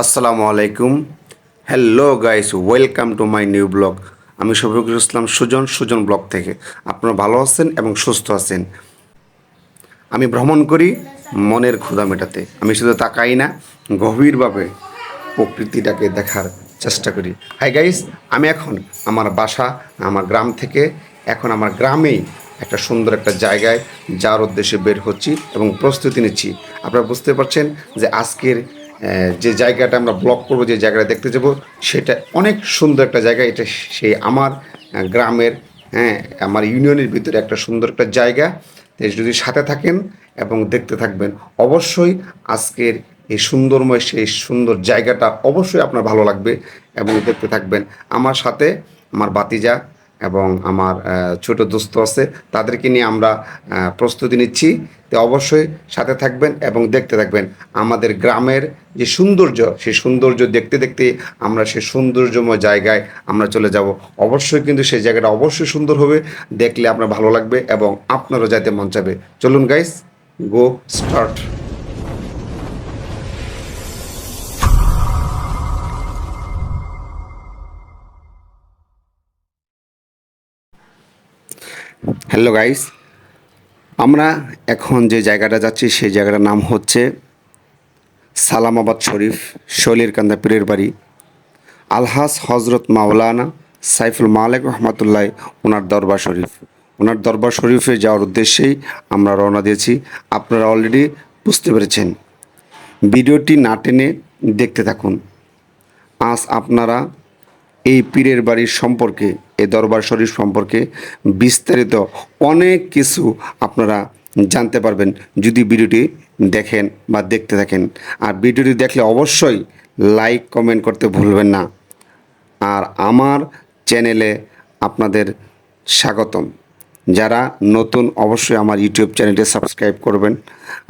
আসসালামু আলাইকুম। Hello guys welcome to my new blog আমি শফিকুল ইসলাম, সুজন সুজন ব্লগ থেকে। আপনারা ভালো আছেন এবং সুস্থ আছেন। আমি ভ্রমণ করি মনের ক্ষুধা মেটাতে। আমি শুধু তাকাই না, গভীরভাবে প্রকৃতিটাকে দেখার চেষ্টা করি। হাই গাইস আমি এখন আমার বাসা, আমার গ্রাম থেকে এখন আমার গ্রামেই একটা সুন্দর একটা জায়গায় যার উদ্দেশ্যে বের হচ্ছি এবং প্রস্তুতি নিচ্ছি। আপনারা বুঝতে পারছেন যে আজকের যে জায়গাটা আমরা ব্লক করব, যে জায়গাটা দেখতে যাব, সেটা অনেক সুন্দর একটা জায়গা। এটা সেই আমার গ্রামের হ্যাঁ আমার ইউনিয়নের ভিতরে একটা সুন্দর একটা জায়গা। যদি সাথে থাকেন এবং দেখতে থাকবেন, অবশ্যই আজকের এই সুন্দরময়, সেই সুন্দর জায়গাটা অবশ্যই আপনার ভালো লাগবে এবং দেখতে থাকবেন। আমার সাথে, আমার বাতিজা এবং আমার ছোট দোস্ত আছে, তাদেরকে নিয়ে আমরা প্রস্তুতি নিচ্ছি। তো অবশ্যই সাথে থাকবেন এবং দেখতে থাকবেন আমাদের গ্রামের যে সৌন্দর্য, সেই সৌন্দর্য দেখতে দেখতে আমরা সেই সৌন্দর্যময় জায়গায় আমরা চলে যাব। অবশ্যই কিন্তু সেই জায়গাটা অবশ্যই সুন্দর হবে, দেখলে আপনার ভালো লাগবে এবং আপনারও যাইতে মন চাবে চলুন guys go start hello guys আমরা এখন যে জায়গাটা যাচ্ছি, সেই জায়গাটার নাম হচ্ছে সালামাবাদ শরীফ শৈলীর কান্দা পীরের বাড়ি। আলহাস হজরত মাওলানা সাইফুল মালিক রহমতুল্লাহ ওনার দরবার শরীফ। ওনার দরবার শরীফে যাওয়ার উদ্দেশ্যেই আমরা রওনা দিয়েছি। আপনারা অলরেডি বুঝতে পেরেছেন। ভিডিওটি না টেনে দেখতে থাকুন। আজ আপনারা এই পীরের বাড়ির সম্পর্কে এই দরবার শরীফ সম্পর্কে বিস্তারিত অনেক কিছু আপনারা জানতে পারবেন যদি ভিডিওটি দেখেন বা দেখতে থাকেন। আর ভিডিওটি দেখলে অবশ্যই লাইক, কমেন্ট করতে ভুলবেন না। আর আমার চ্যানেলে আপনাদের স্বাগতম। যারা নতুন অবশ্যই আমার ইউটিউব চ্যানেলটি সাবস্ক্রাইব করবেন।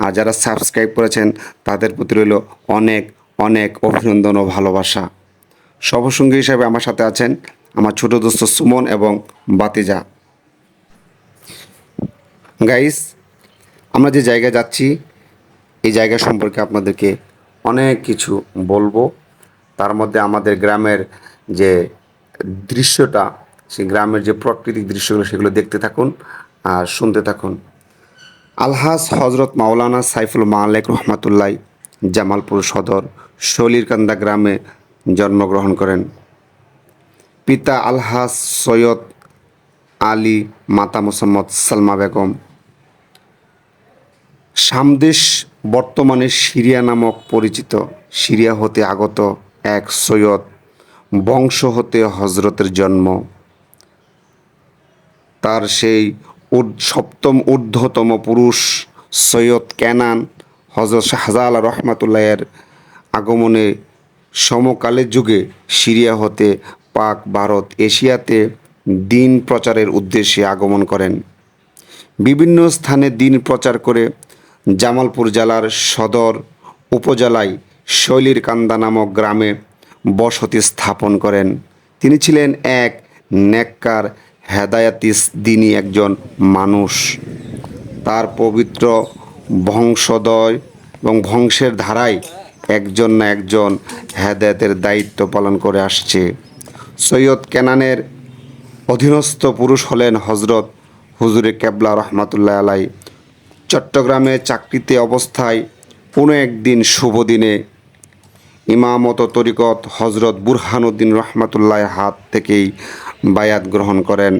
আর যারা সাবস্ক্রাইব করেছেন, তাদের প্রতি রইল অনেক অনেক অভিনন্দন ও ভালোবাসা। সহসঙ্গী হিসাবে আমার সাথে আছেন আমার ছোট দোস্ত সুমন এবং বাতিজা। গাইস আমরা যে জায়গায় যাচ্ছি, এই জায়গা সম্পর্কে আপনাদেরকে অনেক কিছু বলব। তার মধ্যে আমাদের গ্রামের যে দৃশ্যটা, সেই গ্রামের যে প্রাকৃতিক দৃশ্যগুলো, সেগুলো দেখতে থাকুন আর শুনতে থাকুন। আলহাজ হজরত মাওলানা সাইফুল মালেক রহমাতুল্লাহ জামালপুর সদর, শলিরকান্দা গ্রামে জন্মগ্রহণ করেন। পিতা আলহাজ সৈয়দ আলী, মাতা মোসাম্মদ সালমা বেগম। সামদেশ বর্তমানে সিরিয়া নামক পরিচিত সিরিয়া হতে আগত এক সৈয়দ, বংশ হতে হজরতের জন্ম। তার সেই সপ্তম ঊর্ধ্বতম পুরুষ সৈয়দ ক্যানান হজরত শাহজালাল রহমাতুল্লাহের আগমনে সমকালে যুগে সিরিয়া হতে পাক ভারত এশিয়াতে দিন প্রচারের উদ্দেশ্যে আগমন করেন। বিভিন্ন স্থানে দিন প্রচার করে জামালপুর জেলার সদর উপজেলায় শৈলীর কান্দা নামক গ্রামে বসতি স্থাপন করেন। তিনি ছিলেন এক নেককার, হেদায়াতিস দিনী একজন মানুষ। তার পবিত্র বংশদয় এবং বংশের ধারায় একজন না একজন হেদায়তের দায়িত্ব পালন করে আসছে। সৈয়দ কেনানের অধীনস্থ পুরুষ হলেন হজরত হুজুরে কেবলা রহমাতুল্লাহ আলাই চট্টগ্রামে চাকরিতে অবস্থায় কোনো একদিন শুভ দিনে ইমামত তরিকত হজরত বুরহানুদ্দিন রহমাতুল্লাহ হাত থেকেই বায়াত গ্রহণ করেন।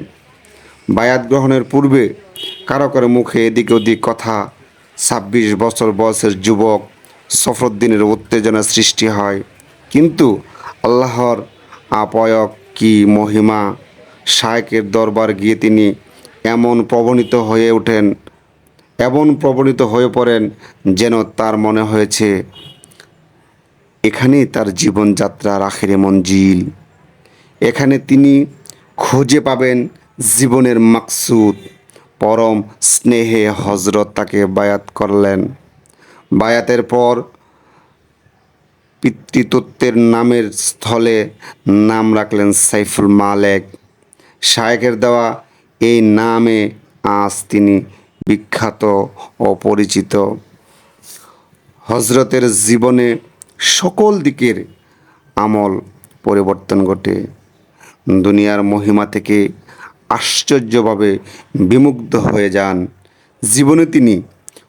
বায়াত গ্রহণের পূর্বে কারও কারও মুখে এদিক ওদিক কথা, ছাব্বিশ বছর বয়সের যুবক সফরুদ্দিনের উত্তেজনা সৃষ্টি হয়। কিন্তু আল্লাহর আপয়ক কি মহিমা? শায়কের দরবার গিয়ে তিনি এমন প্রবণিত হয়ে ওঠেন, এমন প্রবণিত হয়ে পড়েন যেন তার মনে হয়েছে, এখানেই তার জীবনযাত্রার আখেরে মঞ্জিল। এখানে তিনি খুঁজে পাবেন জীবনের মাকসুদ। পরম স্নেহে হজরত তাকে বায়াত করলেন। বায়াতের পর পিতৃতত্ত্বের নামের স্থলে নাম রাখলেন সাইফুল মালেক। শায়েকের দেওয়া এই নামে আজ তিনি বিখ্যাত ও পরিচিত। হজরতের জীবনে সকল দিকের আমল পরিবর্তন ঘটে। দুনিয়ার মহিমা থেকে আশ্চর্যভাবে বিমুগ্ধ হয়ে যান। জীবনে তিনি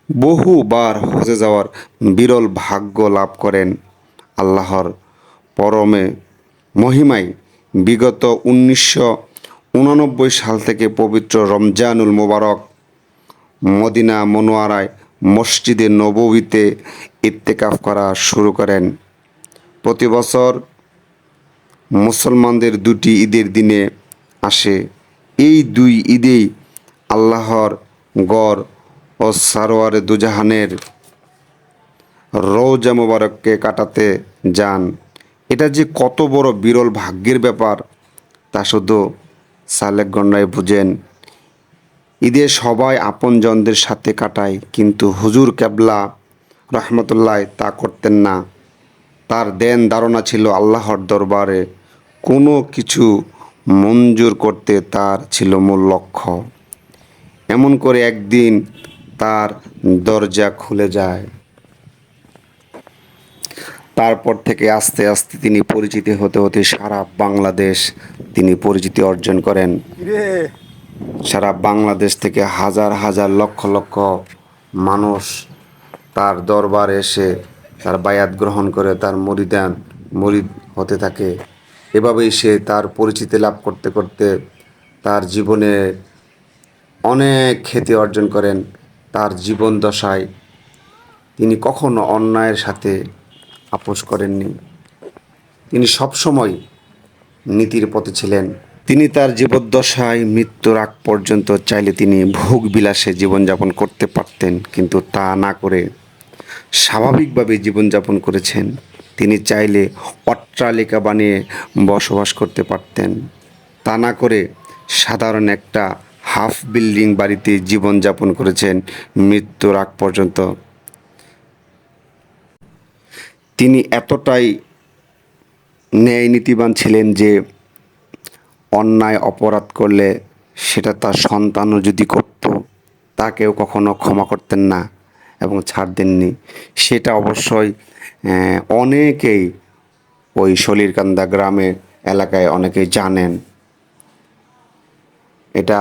বহুবার হজে যাওয়ার বিরল ভাগ্য লাভ করেন আল্লাহর পরমে মহিমায়। বিগত উনিশশো উননব্বই সাল থেকে পবিত্র রমজানুল মোবারক মদিনা মনোয়ারায় মসজিদে নববীতে ইত্তেকাফ করা শুরু করেন। প্রতি বছর মুসলমানদের দুটি ঈদের দিনে আসে। এই দুই ঈদেই আল্লাহর গড় ও সারোয়ারে দুজাহানের রৌজা মোবারককে কাটাতে যান। এটা যে কত বড় বিরল ভাগ্যের ব্যাপার, তা শুধু সালেক গন্ডাই বুঝেন। ঈদে সবাই আপনজনদের সাথে কাটায়, কিন্তু হুজুর কেবলা রহমতুল্লাহ তা করতেন না। তার দেন ধারণা ছিল আল্লাহর দরবারে কোনো কিছু মঞ্জুর করতে তার ছিল মূল লক্ষ্য। এমন করে একদিন তার দরজা খুলে যায়। তারপর থেকে আস্তে আস্তে তিনি পরিচিতি হতে হতে সারা বাংলাদেশ তিনি পরিচিতি অর্জন করেন। সারা বাংলাদেশ থেকে হাজার হাজার লক্ষ লক্ষ মানুষ তার দরবারে এসে তার বায়াত গ্রহণ করে তার মরিদান মরিদ হতে থাকে। এভাবেই সে তার পরিচিতি লাভ করতে করতে তার জীবনে অনেক খ্যাতি অর্জন করেন। তার জীবন দশায় তিনি কখনো অন্যায়ের সাথে আপোষ করেননি। তিনি সবসময় নীতির পথে ছিলেন। তিনি তার জীবদ্দশায় মৃত্যুর আগ পর্যন্ত চাইলে তিনি ভোগ বিলাসে জীবনযাপন করতে পারতেন, কিন্তু তা না করে স্বাভাবিকভাবে জীবনযাপন করেছেন। তিনি চাইলে অট্টালিকা বানিয়ে বসবাস করতে পারতেন। তা না করে সাধারণ একটা হাফ বিল্ডিং বাড়িতে জীবনযাপন করেছেন, মৃত্যুর আগ পর্যন্ত। তিনি এতটাই ন্যায় নীতিবান ছিলেন যে অন্যায় অপরাধ করলে সেটা তার সন্তানও যদি করত, তাকেও কখনো ক্ষমা করতেন না এবং ছাড় দেননি। সেটা অবশ্যই অনেকেই ওই সলিরকান্দা গ্রামের এলাকায় অনেকেই জানেন। এটা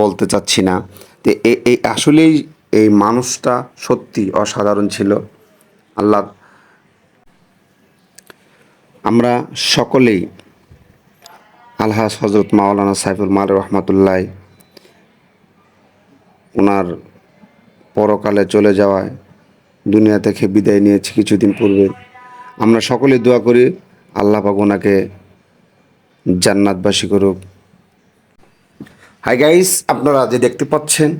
বলতে চাচ্ছি না। তো এই আসলেই এই মানুষটা সত্যি অসাধারণ ছিল। আল্লাহ, আমরা সকলেই আলহাজ হজরত মাওলানা সাইফুল মাল রহমতুল্লাহ ওনার পরকালে চলে যাওয়ায় দুনিয়া থেকে বিদায় নিয়েছি কিছুদিন পূর্বে। আমরা সকলে দোয়া করি, আল্লাহ পাক ওনাকে জান্নাতবাসী করুক। হাই গাইস আপনারা যে দেখতে পাচ্ছেন,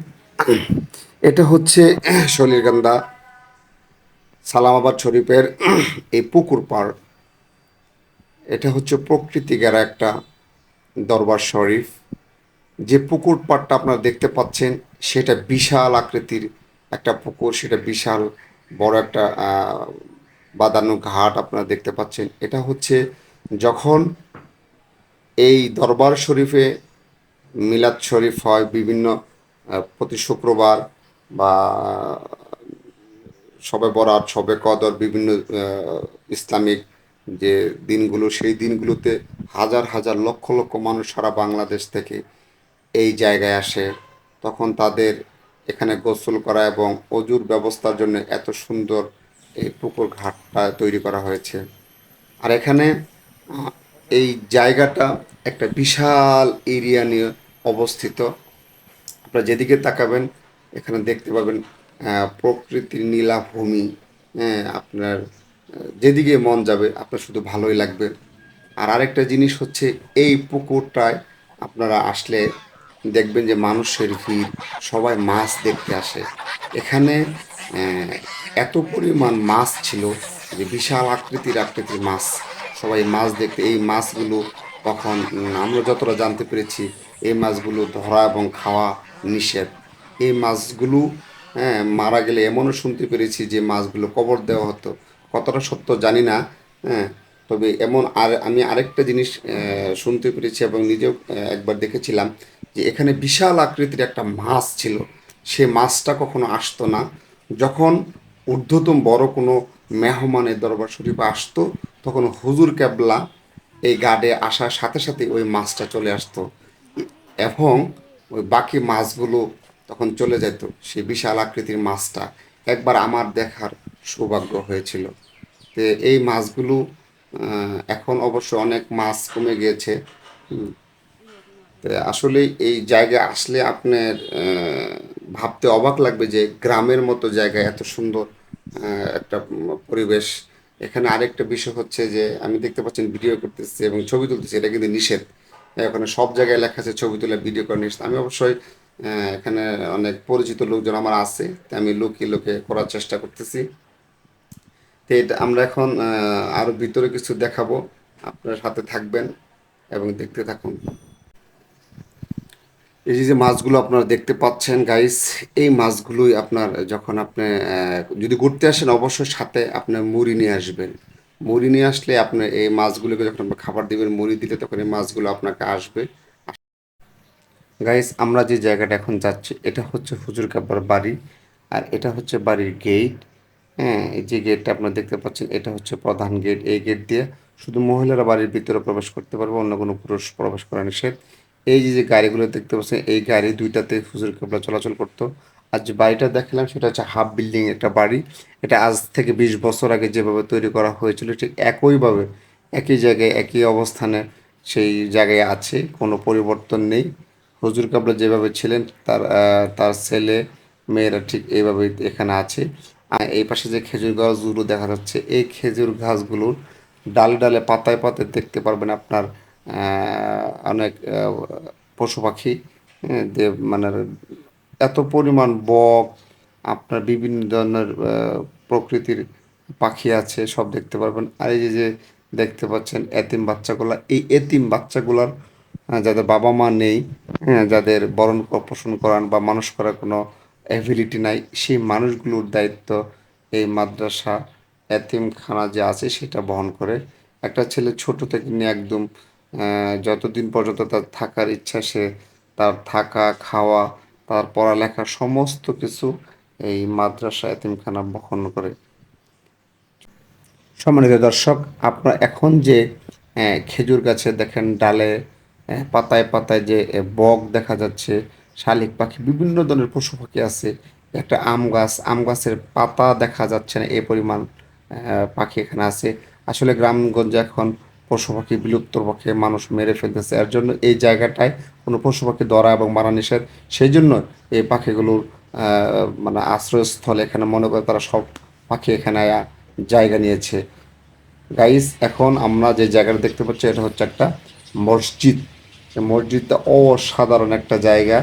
এটা হচ্ছে সলিরকান্দা সালামাবাদ শরীফের এই পুকুর পাড়। এটা হচ্ছে প্রকৃতি গেরা একটা দরবার শরীফ। যে পুকুর পাড়টা আপনারা দেখতে পাচ্ছেন, সেটা বিশাল আকৃতির একটা পুকুর, সেটা বিশাল বড় একটা বাদানো ঘাট আপনারা দেখতে পাচ্ছেন। এটা হচ্ছে যখন এই দরবার শরীফে মিলাদ শরীফ হয় বিভিন্ন প্রতি শুক্রবার বা সবে বরাত, সবে কদর বিভিন্ন ইসলামিক যে দিনগুলো, সেই দিনগুলোতে হাজার হাজার লক্ষ লক্ষ মানুষ সারা বাংলাদেশ থেকে এই জায়গায় আসে। তখন তাদের এখানে গোসল করা এবং অজুর ব্যবস্থার জন্য এত সুন্দর এই পুকুর ঘাটটা তৈরি করা হয়েছে। আর এখানে এই জায়গাটা একটা বিশাল এরিয়া নিয়ে অবস্থিত। আপনারা যেদিকে তাকাবেন, এখানে দেখতে পাবেন প্রকৃতির নীলাভূমি। হ্যাঁ আপনার যেদিকে মন যাবে, আপনার শুধু ভালোই লাগবে। আর আরেকটা জিনিস হচ্ছে, এই পুকুরটায় আপনারা আসলে দেখবেন যে মানুষের ভিড়, সবাই মাছ দেখতে আসে। এখানে এত পরিমাণ মাছ ছিল যে বিশাল আকৃতির আকৃতির মাছ। সবাই মাছ দেখতে, এই মাছগুলো তখন আমরা যতটা জানতে পেরেছি এই মাছগুলো ধরা এবং খাওয়া নিষেধ। এই মাছগুলো হ্যাঁ মারা গেলে এমনও শুনতে পেরেছি যে মাছগুলো কবর দেওয়া হতো। কতটা সত্য জানি না হ্যাঁ তবে এমন আর, আমি আরেকটা জিনিস শুনতে পেরেছি এবং নিজেও একবার দেখেছিলাম যে এখানে বিশাল আকৃতির একটা মাছ ছিল। সে মাছটা কখনো আসতো না। যখন ঊর্ধ্বতম বড় কোনো মেহমানের দরবার শরীফে আসতো, তখন হুজুর ক্যাবলা এই গার্ডে আসার সাথে সাথে ওই মাছটা চলে আসতো। এবং ওই বাকি মাছগুলো তখন চলে যেত সেই বিশাল আকৃতির মাছটা একবার আমার দেখার সৌভাগ্য হয়েছিল তো এই মাছগুলো এখন অবশ্য অনেক মাছ কমে গিয়েছে। আসলে এই জায়গায় আসলে আপনার ভাবতে অবাক লাগবে যে গ্রামের মতো জায়গায় এত সুন্দর একটা পরিবেশ। এখানে আরেকটা বিষয় হচ্ছে যে আমি দেখতে পাচ্ছেন ভিডিও করতেছি এবং ছবি তুলতেছি, এটা কিন্তু নিষেধ। এখানে সব জায়গায় লেখা আছে ছবি তোলা ভিডিও করা নিষেধ আমি অবশ্যই এখানে অনেক পরিচিত লোকজন আমার আছে আমি লুকিয়ে লুকিয়ে করার চেষ্টা করতেছি। তো এটা আমরা এখন আহ, আরও ভিতরে কিছু দেখাবো। আপনার সাথে থাকবেন এবং দেখতে থাকুন। এই যে মাছগুলো আপনারা দেখতে পাচ্ছেন গাইস এই মাছগুলোই আপনার যখন আপনি যদি ঘুরতে আসেন অবশ্যই সাথে আপনার মুড়ি নিয়ে আসবেন। মুড়ি নিয়ে আসলে আপনি এই মাছগুলোকে যখন আপনি খাবার দিবেন, মুড়ি দিলে তখন এই মাছগুলো আপনাকে আসবে। গাইস আমরা যে জায়গাটা এখন যাচ্ছি, এটা হচ্ছে হুজুর কাব্বার বাড়ি আর এটা হচ্ছে বাড়ির গেট হ্যাঁ এই যে গেটটা আপনারা দেখতে পাচ্ছেন, এটা হচ্ছে প্রধান গেট এই গেট দিয়ে শুধু মহিলারা বাড়ির ভিতরে প্রবেশ করতে পারবে, অন্য কোনো পুরুষ প্রবেশ করা নিষেধ। এই যে যে গাড়িগুলো দেখতে পাচ্ছেন, এই গাড়ি দুইটাতে হুজুর কাবলা চলাচল করতো। আর যে বাড়িটা দেখালাম, সেটা হচ্ছে হাফ বিল্ডিং একটা বাড়ি। এটা আজ থেকে বিশ বছর আগে যেভাবে তৈরি করা হয়েছিল, ঠিক একইভাবে, একই জায়গায়, একই অবস্থানে সেই জায়গায় আছে, কোনো পরিবর্তন নেই। হজুর কাবলা যেভাবে ছিলেন, তার তার ছেলে, মেয়েরা ঠিক এইভাবে এখানে আছে। এই পাশে যে খেজুর গাছগুলো দেখা যাচ্ছে, এই খেজুর গাছগুলোর ডালে ডালে, পাতায় পাতায় দেখতে পারবেন আপনার অনেক পশু পাখি মানে এত পরিমাণ বক, আপনার বিভিন্ন ধরনের প্রকৃতির পাখি আছে, সব দেখতে পারবেন। আর এই যে দেখতে পাচ্ছেন এতিম বাচ্চাগুলা, এই এতিম বাচ্চাগুলার যাদের বাবা মা নেই হ্যাঁ যাদের বরণ পোষণ করান বা মানুষ করার কোনো অ্যাবিলিটি নাই, সেই মানুষগুলোর দায়িত্ব এই মাদ্রাসা এতিমখানা যে আছে, সেটা বহন করে। একটা ছেলে ছোট থেকে নিয়ে একদম যতদিন পর্যন্ত তার থাকার ইচ্ছা, সে তার থাকা, খাওয়া তার পড়ালেখা সমস্ত কিছু এই মাদ্রাসা এতিমখানা বহন করে। সম্মানিত দর্শক, আপনারা এখন যে খেজুর গাছে দেখেন ডালে পাতায় পাতায় যে বক দেখা যাচ্ছে, শালিক পাখি, বিভিন্ন ধরনের পশু পাখি আছে, একটা আম গাছ, আম গাছের পাতা দেখা যাচ্ছে না, এ পরিমাণ পাখি এখানে আছে। আসলে গ্রামগঞ্জে এখন পশু পাখি বিলুপ্তর পক্ষে মানুষ মেরে ফেলতেছে। এর জন্য এই জায়গাটায় কোনো পশু পাখি ধরা এবং মারা নিষেধ। সেই জন্য এই পাখিগুলোর মানে আশ্রয়স্থল এখানে মনে করে তারা সব পাখি এখানে জায়গা নিয়েছে। গাইস এখন আমরা যে জায়গাটা দেখতে পাচ্ছি, এটা হচ্ছে একটা মসজিদ। মসজিদটা অসাধারণ একটা জায়গা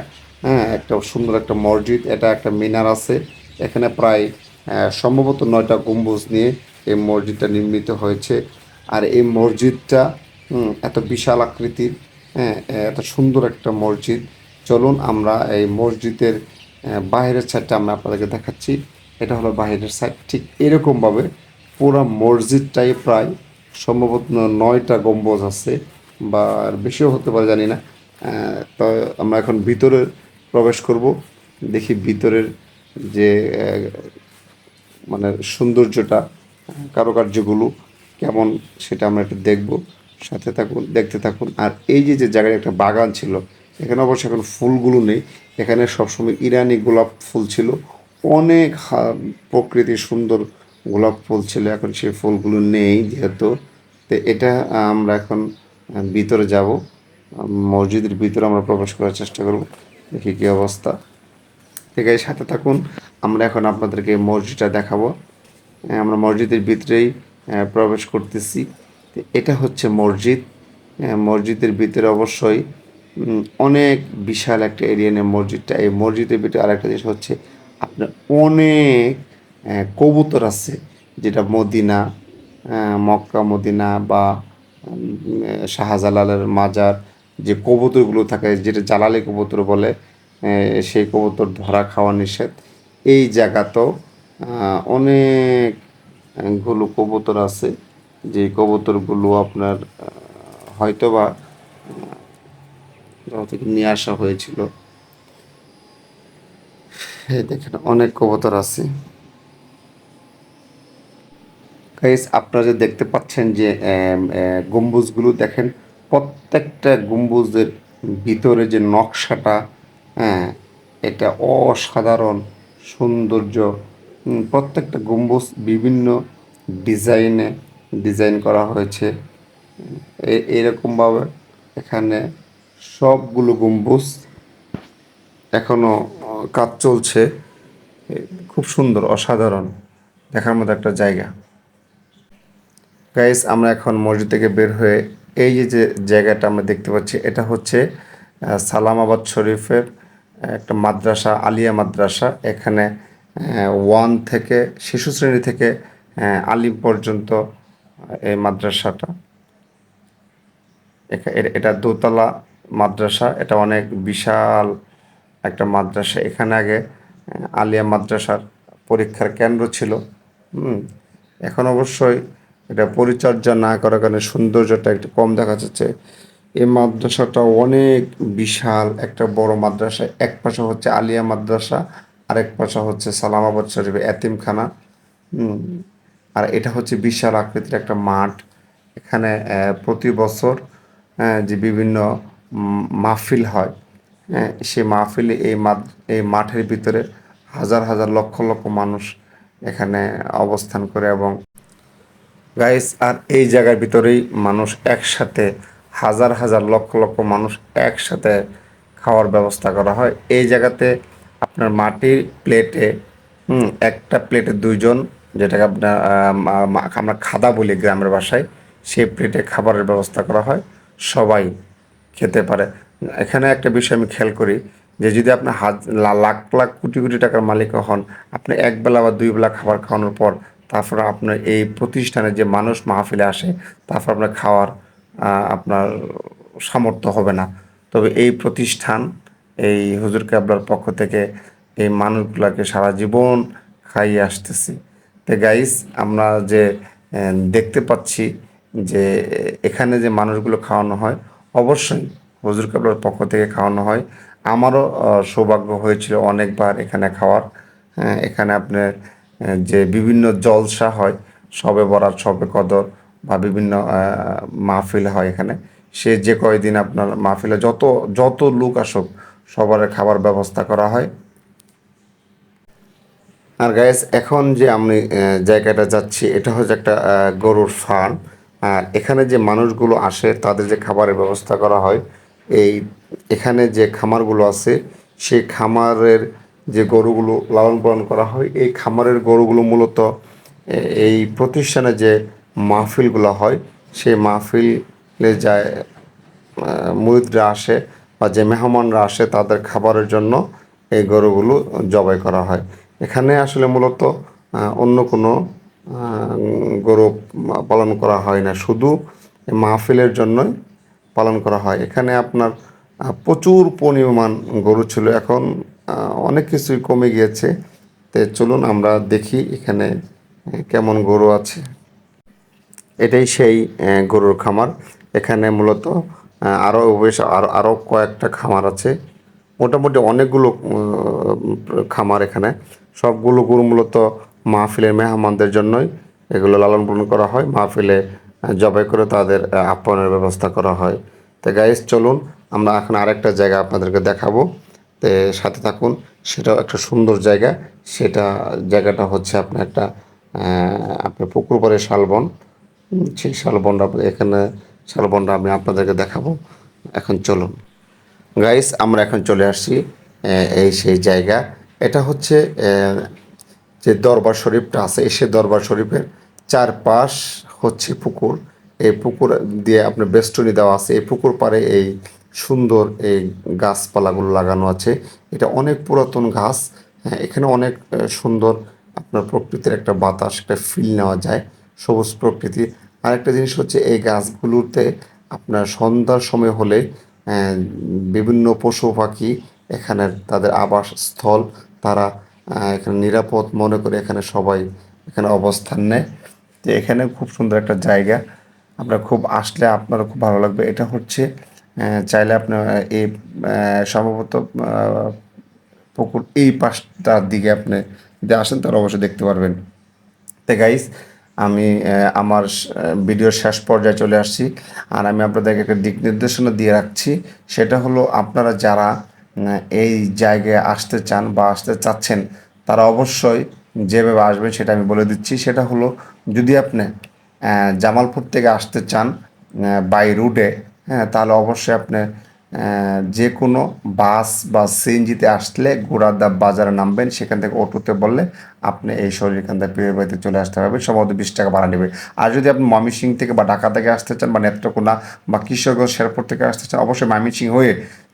হ্যাঁ একটা সুন্দর একটা মসজিদ। এটা একটা মিনার আছে। এখানে প্রায় সম্ভবত নয়টা গম্বুজ নিয়ে এই মসজিদটা নির্মিত হয়েছে। আর এই মসজিদটা এত বিশাল আকৃতির হ্যাঁ এত সুন্দর একটা মসজিদ। চলুন আমরা এই মসজিদের বাইরের সাইডটা আমরা আপনাদেরকে দেখাচ্ছি। এটা হলো বাইরের সাইড ঠিক এরকমভাবে পুরো মসজিদটাই প্রায় সম্ভবত নয়টা গম্বুজ আছে, বা বেশিও হতে পারে, জানি না। তো আমরা এখন ভিতরে প্রবেশ করব। দেখি ভিতরের যে মানে সৌন্দর্যটা, কারুকার্যগুলো। কেমন সেটা আমরা একটু দেখব, সাথে থাকুন, দেখতে থাকুন। আর এই যে যে জায়গায় একটা বাগান ছিল, এখানে অবশ্য এখন ফুলগুলো নেই। এখানে সবসময় ইরানি গোলাপ ফুল ছিল। অনেক প্রকৃতির সুন্দর গোলাপ ফুল ছিল, এখন সেই ফুলগুলো নেই যেহেতু। তো এটা আমরা এখন ভিতরে যাব। মসজিদের ভিতরে আমরা প্রবেশ করার চেষ্টা করব। দেখি কী অবস্থা। ঠিক আছে সাথে থাকুন। আমরা এখন আপনাদেরকে মসজিদটা দেখাবো। আমরা মসজিদের ভিতরেই প্রবেশ করতেছি। এটা হচ্ছে মসজিদ। মসজিদের ভিতরে অবশ্যই অনেক বিশাল একটা এরিয়া নিয়ে মসজিদটা। এই মসজিদের ভিতরে আরেকটা জিনিস হচ্ছে, আপনার অনেক কবুতর আছে, যেটা মদিনা মক্কা মদিনা বা শাহজালালের মাজার যে কবুতরগুলো থাকে, যেটা জালালি কবুতর বলে সেই কবুতর ধরা খাওয়া নিষেধ। এই জায়গাতেও অনেক গুলো কবুতর আছে, যে কবুতরগুলো আপনার হয়তোবা থেকে নিয়ে আসা হয়েছিল। দেখেন, অনেক কবুতর আছে। গাইস আপনারা যে দেখতে পাচ্ছেন যে গম্বুজগুলো দেখেন, প্রত্যেকটা গম্বুজের ভিতরে যে নকশাটা হ্যাঁ এটা অসাধারণ সৌন্দর্য প্রত্যেকটা গম্বুজ বিভিন্ন ডিজাইনে ডিজাইন করা হয়েছে। এরকমভাবে এখানে সবগুলো গম্বুজ এখনও আহ, কাজ চলছে। খুব সুন্দর অসাধারণ দেখার মতো একটা জায়গা। গাইস আমরা এখন মসজিদ থেকে বের হয়ে এই যে যে জায়গাটা আমরা দেখতে পাচ্ছি এটা হচ্ছে সালামাবাদ শরীফের একটা মাদ্রাসা আলিয়া মাদ্রাসা। এখানে ওয়ান থেকে শিশু শ্রেণি থেকে আলিম পর্যন্ত এই মাদ্রাসাটা। এটা দোতলা মাদ্রাসা, এটা অনেক বিশাল একটা মাদ্রাসা। এখানে আগে আলিয়া মাদ্রাসার পরীক্ষার কেন্দ্র ছিল। এখন অবশ্যই এটা পরিচর্যা না করার কারণে সৌন্দর্যটা একটু কম দেখা যাচ্ছে। এই মাদ্রাসাটা অনেক বিশাল একটা বড় মাদ্রাসা। এক পাশে হচ্ছে আলিয়া মাদ্রাসা আরেক পাশে হচ্ছে সালামাবাদ শরীফের এতিমখানা। আর এটা হচ্ছে বিশাল আকৃতির একটা মাঠ। এখানে প্রতি বছর যে বিভিন্ন মাহফিল হয় হ্যাঁ সেই মাহফিলে এই এই মাঠের ভিতরে হাজার হাজার, লক্ষ লক্ষ মানুষ এখানে অবস্থান করে এবং গাইস, আর এই জায়গার ভিতরেই মানুষ একসাথে, হাজার হাজার, লক্ষ লক্ষ মানুষ একসাথে খাওয়ার ব্যবস্থা করা হয়। এই জায়গাতে আপনার মাটির প্লেটে একটা প্লেটে দুইজন, যেটাকে আপনার আমরা খাদা বলি গ্রামের ভাষায়, সেই প্লেটে খাবারের ব্যবস্থা করা হয়, সবাই খেতে পারে। এখানে একটা বিষয় আমি খেয়াল করি, যে যদি আপনি লা- লাখ লাখ, কোটি কোটি টাকার মালিক হন, আপনি এক বেলা বা দুই বেলা খাবার খাওয়ানোর পর, তারপর আপনার এই প্রতিষ্ঠানে যে মানুষ মাহফিলে আসে, তারপর আপনার খাওয়ার আপনার সামর্থ্য হবে না। তবে এই প্রতিষ্ঠান এই হুজুর কাবলার পক্ষ থেকে এই মানুষগুলোকে সারা জীবন খাইয়ে আসতেছি। তো গাইস আমরা যে দেখতে পাচ্ছি যে, এখানে যে মানুষগুলো খাওয়ানো হয়, অবশ্যই হুজুর কাবলার পক্ষ থেকে খাওয়ানো হয়। আমারও সৌভাগ্য হয়েছিল অনেকবার এখানে খাওয়ার। এখানে আপনার যে বিভিন্ন জলসা হয়, সবে বরাত, সবে কদর বা বিভিন্ন মাহফিল হয় এখানে। সে যে কয়দিন আপনার মাহফিলে যত যত লোক আসুক সবার খাবার ব্যবস্থা করা হয়। আর গাইস এখন যে আমি জায়গাটা যাচ্ছি, এটা হচ্ছে একটা গরুর ফার্ম আর এখানে যে মানুষগুলো আসে, তাদের যে খাবারের ব্যবস্থা করা হয়, এই, এখানে যে খামারগুলো আছে, সেই খামারের যে গরুগুলো লালন পালন করা হয়, এই খামারের গরুগুলো মূলত এই প্রতিষ্ঠানে যে মাহফিলগুলো হয়, সেই মাহফিলে যায় মুরিদরা আসে বা যে মেহমানরা আসে তাদের খাবারের জন্য এই গরুগুলো জবাই করা হয়। এখানে আসলে মূলত অন্য কোনো গরু পালন করা হয় না। শুধু মাহফিলের জন্যই পালন করা হয়। এখানে আপনার প্রচুর পরিমাণ গরু ছিল। এখন অনেক কিছুই কমে গিয়েছে। তো চলুন আমরা দেখি এখানে কেমন গরু আছে। এটাই সেই গরুর খামার। এখানে মূলত আরও বেশ আরও আরও কয়েকটা খামার আছে। মোটামুটি অনেকগুলো খামার এখানে। সবগুলো গরু মূলত মাহফিলের মেহমানদের জন্যই এগুলো লালন পালন করা হয়। মাহফিলে জবাই করে তাদের আপ্যায়নের ব্যবস্থা করা হয়। তো গাইস চলুন, আমরা এখন আরেকটা জায়গা আপনাদেরকে দেখাবো। তো সাথে থাকুন, সেটাও একটা সুন্দর জায়গা। সেটা জায়গাটা হচ্ছে আপনার একটা আপনার পুকুর পাড়ে শালবন। সেই শালবনটা এখানে শালবনটা আমি আপনাদেরকে দেখাবো। এখন চলুন। গাইস আমরা এখন চলে আসছি এই সেই জায়গা। এটা হচ্ছে যে দরবার শরীফটা আছে, এসে দরবার শরীফের চারপাশ হচ্ছে পুকুর। এই পুকুর দিয়ে আপনার বেষ্টনী দেওয়া আছে। এই পুকুর পাড়ে এই সুন্দর এই গাছপালাগুলো লাগানো আছে। এটা অনেক পুরাতন গাছ হ্যাঁ এখানে অনেক সুন্দর আপনার প্রকৃতির একটা বাতাস, একটা ফিল নেওয়া যায়। সবুজ প্রকৃতি আরেকটা জিনিস হচ্ছে এই গাছগুলোতে আপনার সন্ধ্যার সময় হলে বিভিন্ন পশু পাখি এখানে তাদের আবাসস্থল, তারা এখানে নিরাপদ মনে করে এখানে সবাই এখানে অবস্থান নেয়। তো এখানে খুব সুন্দর একটা জায়গা। আপনার খুব আসলে আপনারও খুব ভালো লাগবে। এটা হচ্ছে চাইলে আপনার এই সম্ভবত পুকুর এই পাশটার দিকে আপনি যদি আসেন তাহলে অবশ্যই দেখতে পারবেন। তো গাইস আমি আমার ভিডিওর শেষ পর্যায়ে চলে আসছি। আর আমি আপনাদেরকে একটা দিক নির্দেশনা দিয়ে রাখছি। সেটা হলো আপনারা যারা এই জায়গায় আসতে চান বা আসতে চাচ্ছেন, তারা অবশ্যই যেভাবে আসবেন সেটা আমি বলে দিচ্ছি। সেটা হলো, যদি আপনি জামালপুর থেকে আসতে চান বাই রুটে হ্যাঁ তাহলে অবশ্যই আপনি যে কোনো বাস বা সিএনজিতে আসলে গোড়াদা বাজারে নামবেন। সেখান থেকে অটোতে বললে আপনি এই শরীর শরীরকান্দা পীরের বাড়িতে চলে আসতে পারবেন, সম্ভবত বিশ টাকা ভাড়া নেবে। আর যদি আপনি ময়মনসিং থেকে বা ঢাকা থেকে আসতে চান বা নেত্রকোনা বা কিশোরগঞ্জ, শেরপুর থেকে আসতে চান, অবশ্যই ময়মনসিং হয়ে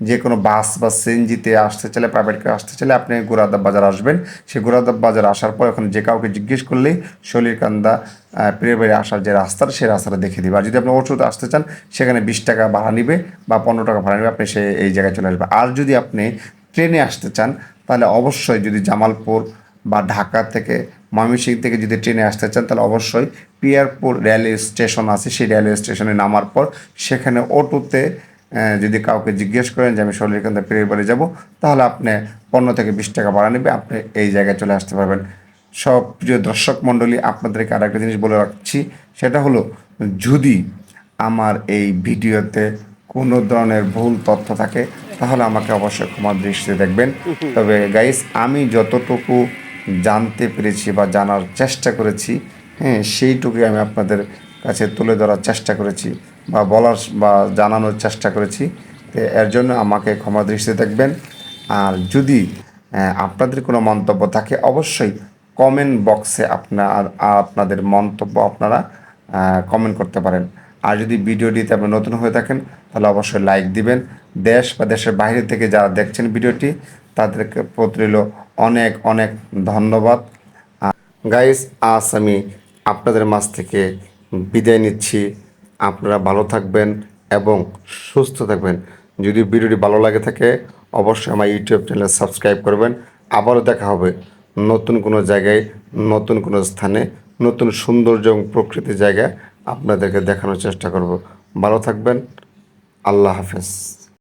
যে কোনো বাস বা সিএনজিতে আসতে চাইলে প্রাইভেট কার আসতে চাইলে আপনি গোড়াদা বাজার আসবেন। সেই গোড়াদা বাজার আসার পর ওখানে যে কাউকে জিজ্ঞেস করলেই শরীরকান্দা পীরের বাড়ি আসার যে রাস্তাটা, সেই রাস্তাটা দেখে দিবে। আর যদি আপনি ওষুধ আসতে চান, সেখানে বিশ টাকা ভাড়া নেবে বা পনেরো টাকা ভাড়া নেবে, আপনি সে, এই জায়গায় চলে আসবে। আর যদি আপনি ট্রেনে আসতে চান, তাহলে অবশ্যই যদি জামালপুর বা ঢাকা থেকে ময়মনসিংহ থেকে যদি ট্রেনে আসতে চান তাহলে অবশ্যই পিয়ারপুর রেলওয়ে স্টেশন আছে। সেই রেলওয়ে স্টেশনে নামার পর সেখানে অটোতে যদি কাউকে জিজ্ঞেস করেন যে আমি শরীরকান্দা পীরের বাড়ি যাব তাহলে আপনি পনেরো থেকে বিশ টাকা ভাড়া নেবে আপনি এই জায়গায় চলে আসতে পারবেন। সব প্রিয় দর্শক মণ্ডলী আপনাদেরকে আর একটা জিনিস বলে রাখছি সেটা হলো যদি আমার এই ভিডিওতে কোনো ধরনের ভুল তথ্য থাকে তাহলে আমাকে অবশ্যই ক্ষমা দৃষ্টিতে দেখবেন। তবে গাইস আমি যতটুকু জানতে পেরেছি বা জানার চেষ্টা করেছি হ্যাঁ সেইটুকুই আমি আপনাদের কাছে তুলে ধরার চেষ্টা করেছি বা বলার বা জানানোর চেষ্টা করেছি। এর জন্য আমাকে ক্ষমা দৃষ্টিতে দেখবেন। আর যদি আপনাদের কোনো মন্তব্য থাকে, অবশ্যই কমেন্ট বক্সে আপনার আপনাদের মন্তব্য আপনারা কমেন্ট করতে পারেন। আর যদি ভিডিওটিতে আপনি নতুন হয়ে থাকেন, তাহলে অবশ্যই লাইক দিবেন। দেশ বা দেশের বাইরে থেকে যারা দেখছেন ভিডিওটি তাদেরকে প্রতি রইল অনেক অনেক ধন্যবাদ। গাইস আজ আমি আপনাদের মাঝ থেকে বিদায় নিচ্ছি। আপনারা ভালো থাকবেন এবং সুস্থ থাকবেন। যদি ভিডিওটি ভালো লাগে থাকে, অবশ্যই আমার ইউটিউব চ্যানেল সাবস্ক্রাইব করবেন। আবারও দেখা হবে নতুন কোনো জায়গায়, নতুন কোনো স্থানে, নতুন সৌন্দর্য এবং প্রকৃতির জায়গায় আপনাদেরকে দেখানোর চেষ্টা করব। ভালো থাকবেন। আল্লাহ হাফেজ।